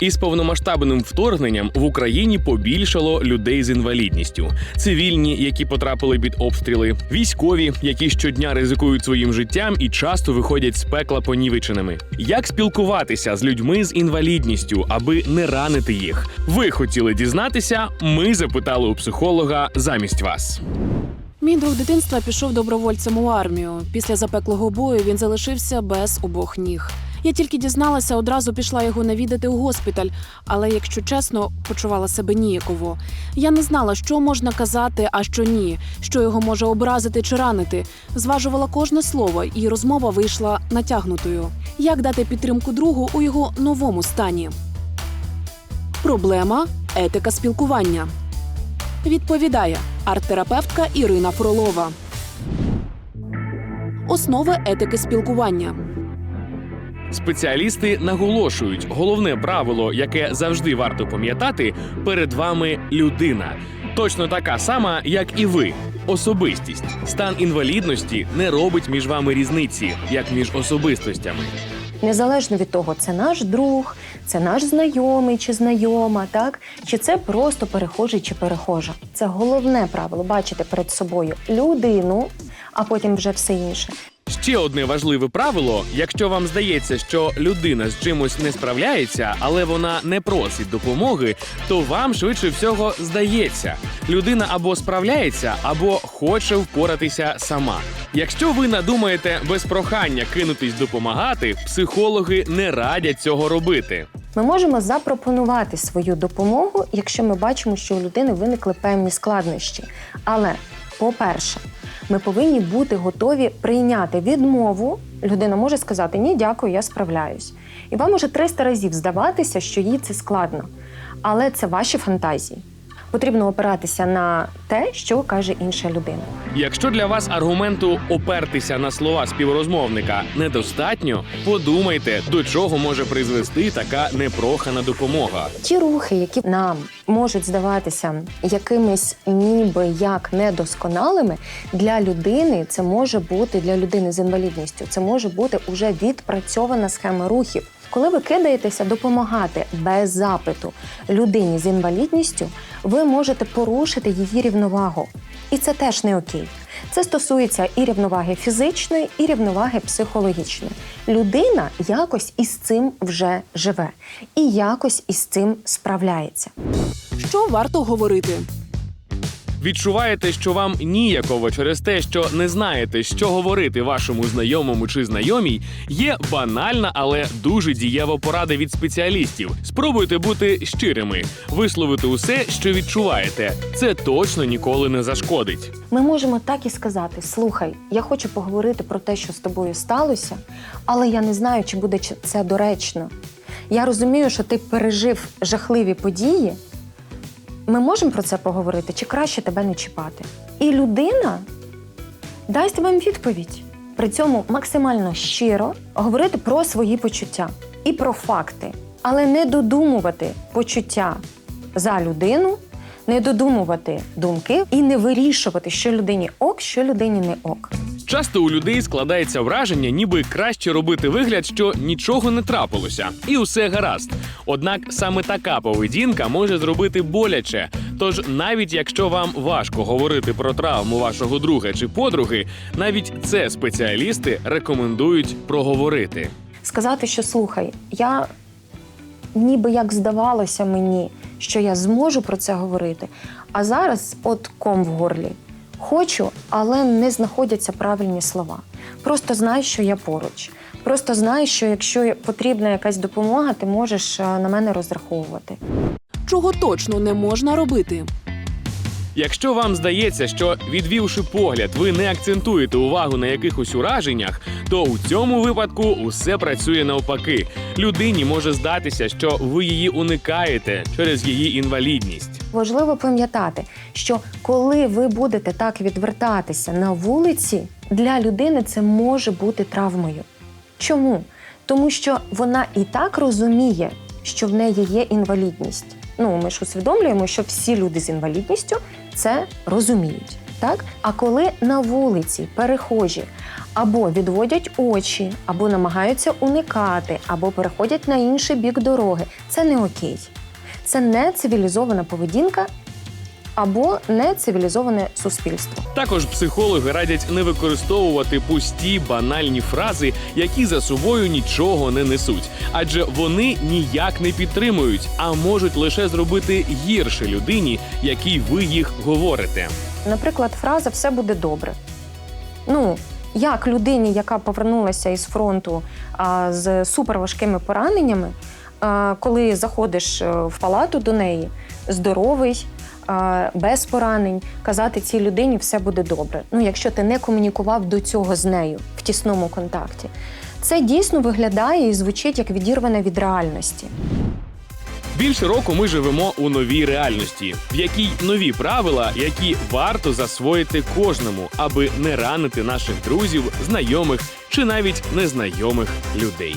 Із повномасштабним вторгненням в Україні побільшало людей з інвалідністю, цивільні, які потрапили під обстріли, військові, які щодня ризикують своїм життям і часто виходять з пекла понівеченими. Як спілкуватися з людьми з інвалідністю, аби не ранити їх? Ви хотіли дізнатися? Ми запитали у психолога замість вас. Мій друг дитинства пішов добровольцем у армію. Після запеклого бою він залишився без обох ніг. Я тільки дізналася, одразу пішла його навідати у госпіталь, але, якщо чесно, почувала себе ніяково. Я не знала, що можна казати, а що ні, що його може образити чи ранити. Зважувала кожне слово, і розмова вийшла натягнутою. Як дати підтримку другу у його новому стані? Проблема етика спілкування. Відповідає арт-терапевтка Ірина Фролова. Основи етики спілкування. Спеціалісти наголошують, головне правило, яке завжди варто пам'ятати, перед вами людина. Точно така сама, як і ви. Особистість. Стан інвалідності не робить між вами різниці, як між особистостями. Незалежно від того, це наш друг, це наш знайомий чи знайома, так чи це просто перехожий чи перехожа. Це головне правило бачити перед собою людину, а потім вже все інше. Ще одне важливе правило: якщо вам здається, що людина з чимось не справляється, але вона не просить допомоги, то вам швидше всього здається, людина або справляється, або хоче впоратися сама. Якщо ви надумаєте без прохання кинутись допомагати, психологи не радять цього робити. Ми можемо запропонувати свою допомогу, якщо ми бачимо, що у людини виникли певні складнощі. Але, по-перше, ми повинні бути готові прийняти відмову. Людина може сказати Ні, дякую, я справляюсь. І вам може 300 разів здаватися, що їй це складно. Але це ваші фантазії. Потрібно опиратися на те, що каже інша людина. Якщо для вас аргументу опертися на слова співрозмовника недостатньо, подумайте, до чого може призвести така непрохана допомога. Ті рухи, які нам можуть здаватися якимись ніби як недосконалими, для людини це може бути для людини з інвалідністю. Це може бути уже відпрацьована схема рухів. Коли ви кидаєтеся допомагати без запиту людині з інвалідністю, ви можете порушити її рівновагу. І це теж не окей. Це стосується і рівноваги фізичної, і рівноваги психологічної. Людина якось із цим вже живе і якось із цим справляється. Що варто говорити? Відчуваєте, що вам ніяково через те, що не знаєте, що говорити вашому знайомому чи знайомій, є банальна, але дуже дієва порада від спеціалістів. Спробуйте бути щирими, висловити усе, що відчуваєте. Це точно ніколи не зашкодить. Ми можемо так і сказати: слухай, я хочу поговорити про те, що з тобою сталося, але я не знаю, чи буде це доречно. Я розумію, що ти пережив жахливі події. Ми можемо про це поговорити, чи краще тебе не чіпати? І людина дасть вам відповідь. При цьому максимально щиро говорити про свої почуття і про факти, але не додумувати почуття за людину, не додумувати думки і не вирішувати, що людині ок, що людині не ок. Часто у людей складається враження, ніби краще робити вигляд, що нічого не трапилося, і усе гаразд. Однак саме така поведінка може зробити боляче. Тож, навіть якщо вам важко говорити про травму вашого друга чи подруги, навіть це спеціалісти рекомендують проговорити. Сказати, що слухай, я ніби як здавалося мені, що я зможу про це говорити. А зараз от ком в горлі. Хочу, але не знаходяться правильні слова. Просто знай, що я поруч. Просто знай, що якщо потрібна якась допомога, ти можеш е, на мене розраховувати. Чого точно не можна робити? Якщо вам здається, що відвівши погляд, ви не акцентуєте увагу на якихось ураженнях, то у цьому випадку усе працює навпаки. Людині може здатися, що ви її уникаєте через її інвалідність. Важливо пам'ятати, що коли ви будете так відвертатися на вулиці, для людини це може бути травмою. Чому? Тому що вона і так розуміє, що в неї є інвалідність. Ну, ми ж усвідомлюємо, що всі люди з інвалідністю це розуміють. Так? А коли на вулиці перехожі або відводять очі, або намагаються уникати, або переходять на інший бік дороги. Це не окей. Це не цивілізована поведінка або не цивілізоване суспільство. Також психологи радять не використовувати пусті банальні фрази, які за собою нічого не несуть, адже вони ніяк не підтримують, а можуть лише зробити гірше людині, якій ви їх говорите. Наприклад, фраза все буде добре. Ну, як людині, яка повернулася із фронту а, з суперважкими пораненнями, коли заходиш е, в палату до неї, здоровий, без поранень, казати цій людині все буде добре. Ну, якщо ти не комунікував до цього з нею в тісному контакті, це дійсно виглядає і звучить як відірване від реальності. Більше року ми живемо у новій реальності, в якій нові правила, які варто засвоїти кожному, аби не ранити наших друзів, знайомих чи навіть незнайомих людей.